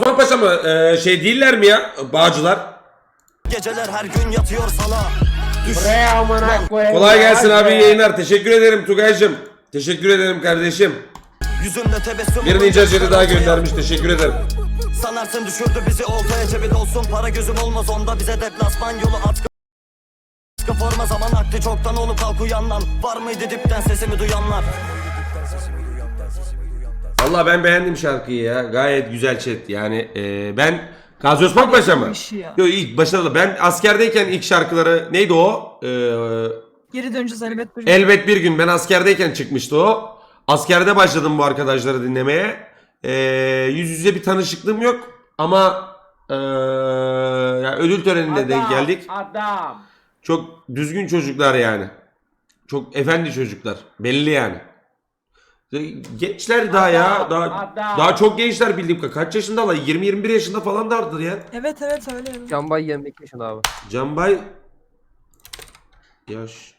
Osman Paşa mı? Ee, şey değiller mi ya? Bağcılar. Geceler her gün yatıyor sala. Düş. Buraya amına koyayım. Kolay gelsin abi iyi yayınlar. Teşekkür ederim Tugay'cım. Teşekkür ederim kardeşim. Yüzümde tebessüm. Bir ninja jeli daha göndermiş. Teşekkür ederim. Sanarsın düşürdü bizi oltaya cebi dolsun Para gözüm olmaz onda bize deplasman yolu at Sıkı forma zaman aklı çoktan olup kalk uyandan Var mıydı dipten sesimi duyanlar Valla ben beğendim şarkıyı ya. Gayet güzel chat. Yani e, ben Gazi Osman Paşa mı? ya. Yok ilk başarılı. Ben askerdeyken ilk şarkıları neydi o? Ee, Geri döneceğiz elbet bir Elbet bir gün ben askerdeyken çıkmıştı o. Askerde başladım bu arkadaşları dinlemeye. Ee, yüz yüze bir tanışıklığım yok ama ee, ya ödül töreninde denk Adam, geldik. Adam. Çok düzgün çocuklar yani. Çok efendi çocuklar. Belli yani. Gençler daha ya. Daha, adam. daha çok gençler bildiğim kadar. Kaç yaşındalar? 20-21 yaşında falan vardır ya. Evet evet öyle. evet. Canbay 22 yaşında abi. Canbay yaş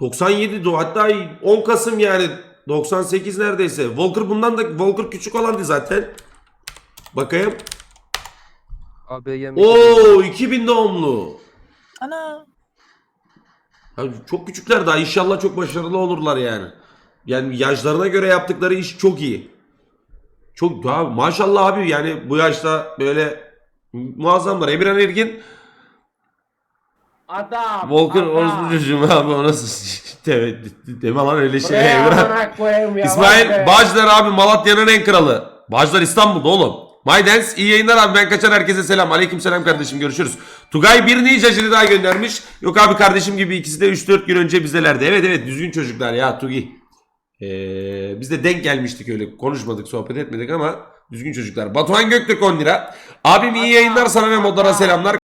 97 do hatta 10 Kasım yani 98 neredeyse. Volker bundan da Volker küçük olandı zaten. Bakayım. Abi 22 Oo 2000 doğumlu. Ana. Çok küçükler daha inşallah çok başarılı olurlar yani. Yani yaşlarına göre yaptıkları iş çok iyi. Çok daha maşallah abi yani bu yaşta böyle muazzamlar. Emirhan Ergin Adam. Volkan adam. orospu çocuğum abi o nasıl deme, deme lan öyle şey ya. İsmail. Bağcılar abi Malatya'nın en kralı. Bağcılar İstanbul'da oğlum. My Dance iyi yayınlar abi ben kaçar herkese selam. Aleyküm selam kardeşim görüşürüz. Tugay bir ninjacını daha göndermiş. Yok abi kardeşim gibi ikisi de 3-4 gün önce bizdelerdi. Evet evet düzgün çocuklar ya Tugi. Ee, biz de denk gelmiştik öyle konuşmadık sohbet etmedik ama düzgün çocuklar. Batuhan Göktürk 10 lira. Abim iyi yayınlar sana ve modlara selamlar.